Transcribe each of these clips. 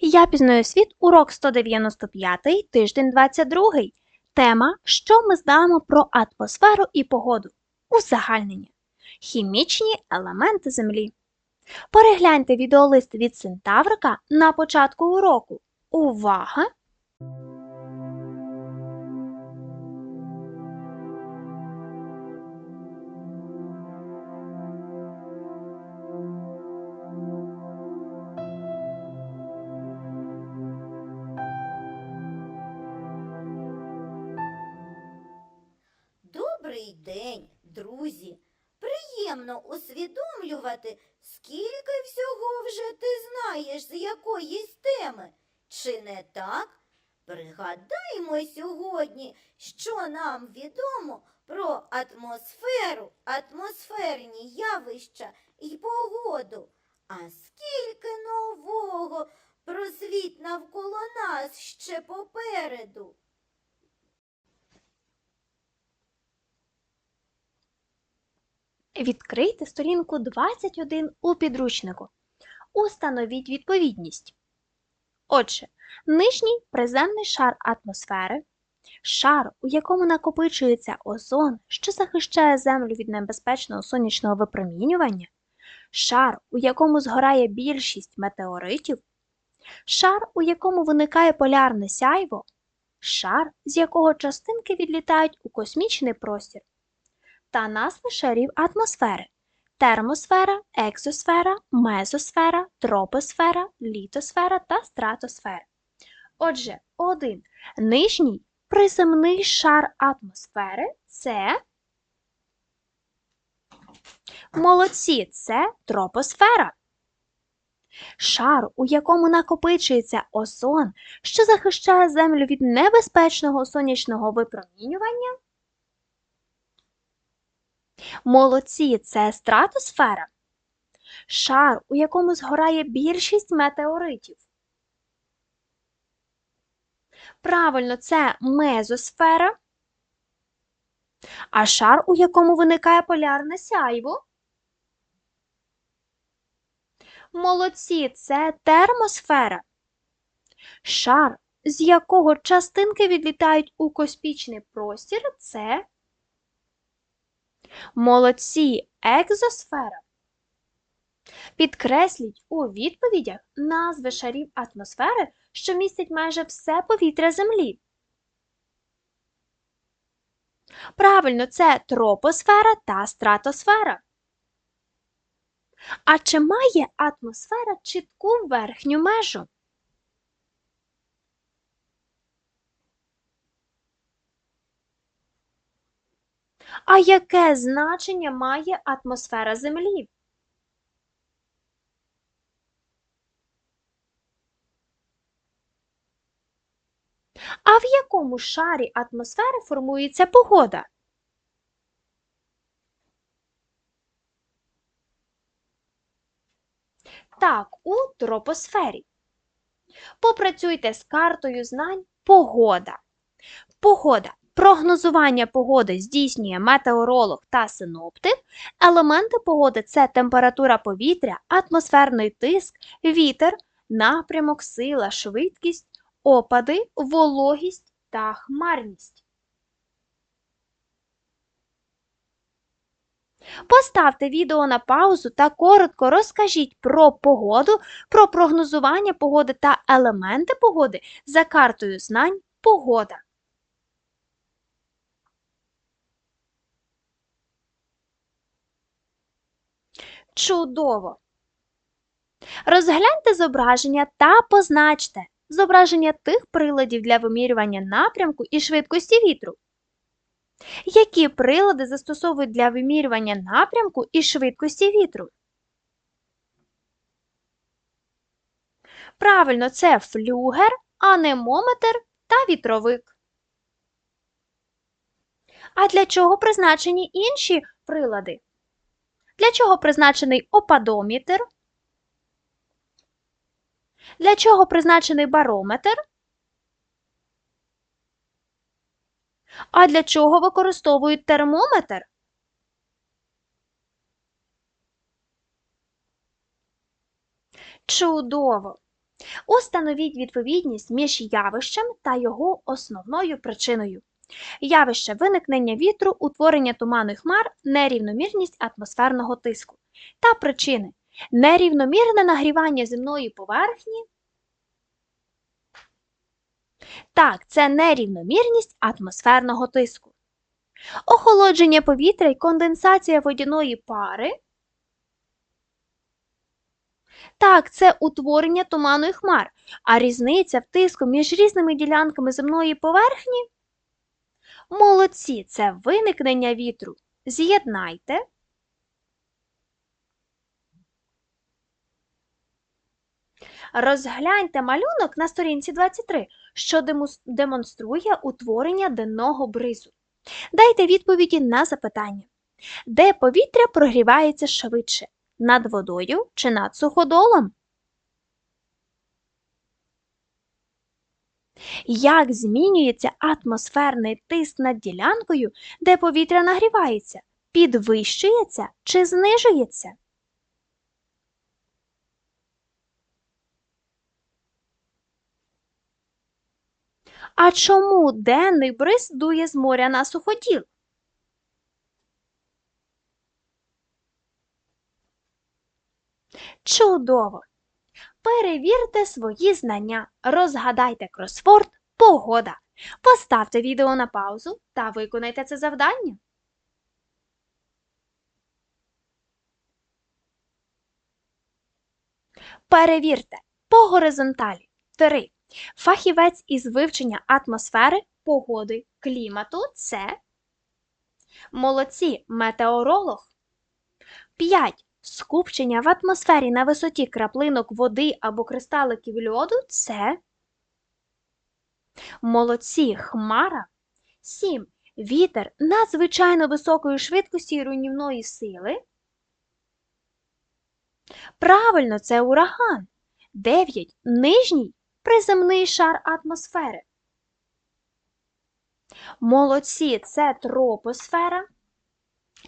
Я пізнаю світ, урок 195, тиждень 22. Тема Що ми знаємо про атмосферу і погоду? Узагальнення. Хімічні елементи Землі. Перегляньте відеолист від Сентаврика на початку уроку. Увага! Усвідомлювати, скільки всього вже ти знаєш з якоїсь теми. Чи не так? Пригадаймо сьогодні, що нам відомо про атмосферу, атмосферні явища і погоду. А скільки нового про світ навколо нас ще попереду. Відкрийте сторінку 21 у підручнику. Установіть відповідність. Отже, нижній приземний шар атмосфери, шар, у якому накопичується озон, що захищає Землю від небезпечного сонячного випромінювання, шар, у якому згорає більшість метеоритів, шар, у якому виникає полярне сяйво, шар, з якого частинки відлітають у космічний простір та назви шарів атмосфери термосфера, екзосфера, мезосфера, тропосфера, літосфера та стратосфера. Отже, 1. Нижній приземний шар атмосфери це молодці, це тропосфера. Шар, у якому накопичується озон, що захищає Землю від небезпечного сонячного випромінювання. Молодці це стратосфера. Шар, у якому згорає більшість метеоритів. Правильно, це мезосфера. А шар, у якому виникає полярне сяйво. Молодці це термосфера. Шар, з якого частинки відлітають у космічний простір, це Молодці екзосфера. Підкресліть у відповідях назви шарів атмосфери, що містять майже все повітря Землі. Правильно, це тропосфера та стратосфера. А чи має атмосфера чітку верхню межу? А яке значення має атмосфера Землі? А в якому шарі атмосфери формується погода? Так, у тропосфері. Попрацюйте з картою знань погода. Погода Прогнозування погоди здійснює метеоролог та синоптик. Елементи погоди це температура повітря, атмосферний тиск, вітер, напрямок, сила, швидкість, опади, вологість та хмарність. Поставте відео на паузу та коротко розкажіть про погоду, про прогнозування погоди та елементи погоди за картою знань Погода. Чудово! Розгляньте зображення та позначте зображення тих приладів для вимірювання напрямку і швидкості вітру. Які прилади застосовують для вимірювання напрямку і швидкості вітру? Правильно, це флюгер, анемометр та вітровик. А для чого призначені інші прилади? Для чого призначений опадометр? Для чого призначений барометр? А для чого використовують термометр? Чудово! Установіть відповідність між явищем та його основною причиною. Явище виникнення вітру, утворення туману й хмар, нерівномірність атмосферного тиску. Та причини нерівномірне нагрівання земної поверхні. Так, це нерівномірність атмосферного тиску. Охолодження повітря й конденсація водяної пари. Так, це утворення туману і хмар, а різниця в тиску між різними ділянками земної поверхні. Молодці, це виникнення вітру. З'єднайте. Розгляньте малюнок на сторінці 23, що демонструє утворення денного бризу. Дайте відповіді на запитання. Де повітря прогрівається швидше? Над водою чи над суходолом? Як змінюється атмосферний тиск над ділянкою, де повітря нагрівається? Підвищується чи знижується? А чому денний бриз дує з моря на суходіл? Чудово! Перевірте свої знання, розгадайте кросворд Погода. Поставте відео на паузу та виконайте це завдання. Перевірте по горизонталі 3. Фахівець із вивчення атмосфери, погоди, клімату це молодці метеоролог. 5. Скупчення в атмосфері на висоті краплинок води або кристаликів льоду це молодці хмара. 7. Вітер надзвичайно високої швидкості руйнівної сили. Правильно, це ураган. 9. Нижній приземний шар атмосфери. Молодці, це тропосфера.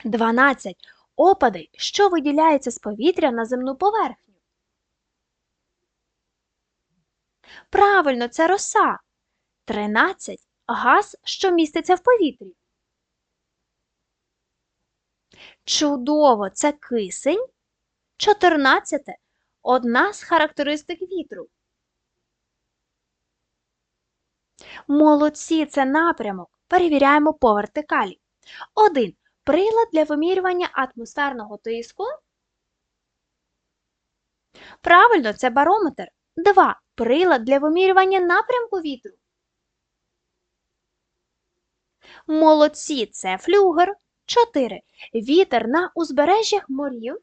12. Опади, що виділяються з повітря на земну поверхню. Правильно, це роса. 13. Газ, що міститься в повітрі. Чудово, це кисень. 14. Одна з характеристик вітру. Молодці, це напрямок. Перевіряємо по вертикалі. 1. Прилад для вимірювання атмосферного тиску. Правильно, це барометр. 2. Прилад для вимірювання напрямку вітру. Молодці, це флюгер. 4. Вітер на узбережжях морів.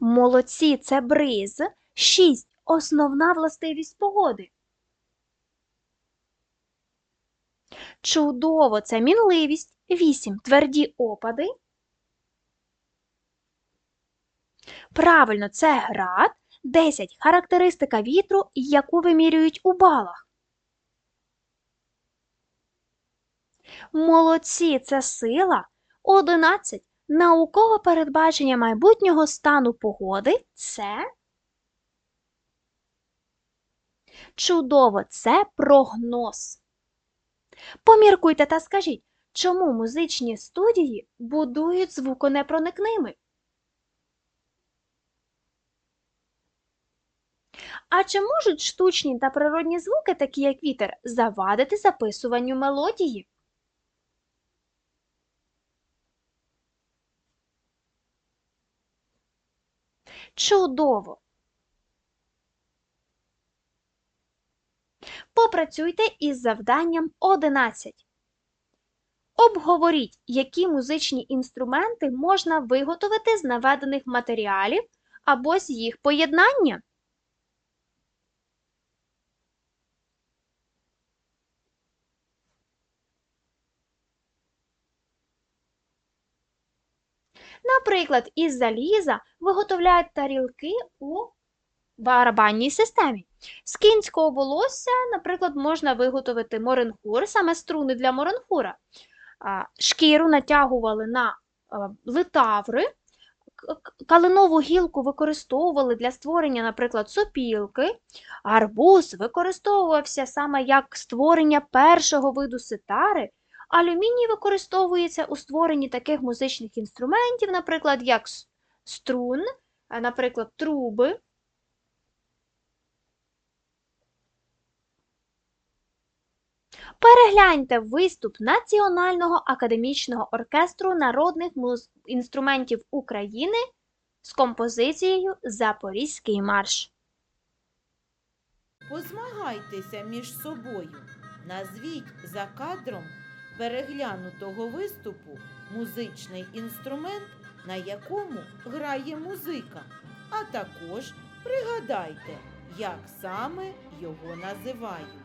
Молодці, це бриз. 6. Основна властивість погоди. Чудово, це мінливість. 8. Тверді опади. Правильно, це град. 10. Характеристика вітру, яку вимірюють у балах. Молодці, це сила. 11. Наукове передбачення майбутнього стану погоди це чудово, це прогноз. Поміркуйте та скажіть, чому музичні студії будують звуконепроникними? А чи можуть штучні та природні звуки, такі як вітер, завадити записуванню мелодії? Чудово! Попрацюйте із завданням 11. Обговоріть, які музичні інструменти можна виготовити з наведених матеріалів або з їх поєднання. Наприклад, із заліза виготовляють тарілки у барабанній системі. З кінського волосся, наприклад, можна виготовити моренхур, саме струни для моренхура. Шкіру натягували на литаври, калинову гілку використовували для створення, наприклад, сопілки, гарбуз використовувався саме як створення першого виду ситари, алюміній використовується у створенні таких музичних інструментів, наприклад, як струн, наприклад, труби. Перегляньте виступ Національного академічного оркестру народних інструментів України з композицією Запорізький марш. Позмагайтеся між собою. Назвіть за кадром переглянутого виступу музичний інструмент, на якому грає музика. А також пригадайте, як саме його називають.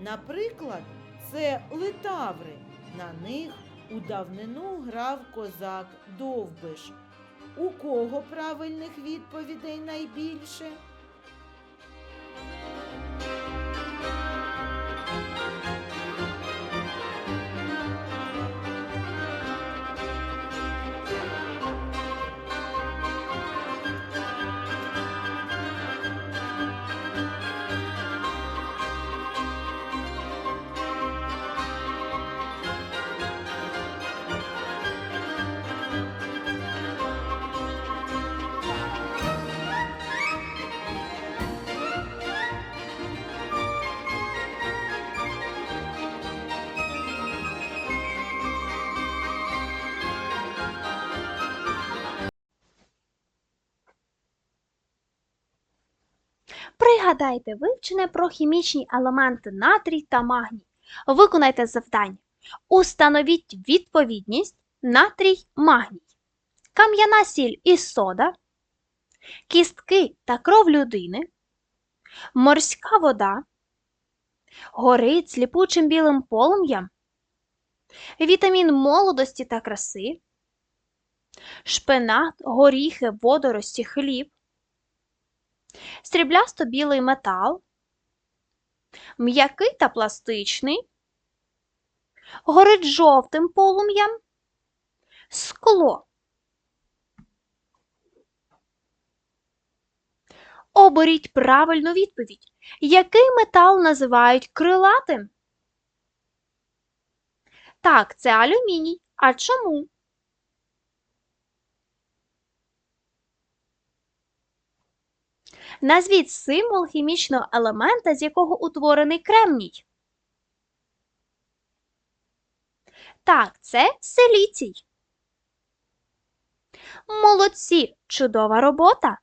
Наприклад, це литаври. На них у давнину грав козак Довбиш. У кого правильних відповідей найбільше? Пригадайте вивчене про хімічні елементи натрій та магній. Виконайте завдання. Установіть відповідність натрій магній. Кам'яна сіль і сода, кістки та кров людини, морська вода, горить сліпучим білим полум'ям, вітамін молодості та краси, шпинат, горіхи, водорості, хліб, сріблясто-білий метал, м'який та пластичний, горить жовтим полум'ям, скло. Оберіть правильну відповідь. Який метал називають крилатим? Так, це алюміній. А чому? Назвіть символ хімічного елемента, з якого утворений кремній. Так, це силіцій. Молодці! Чудова робота!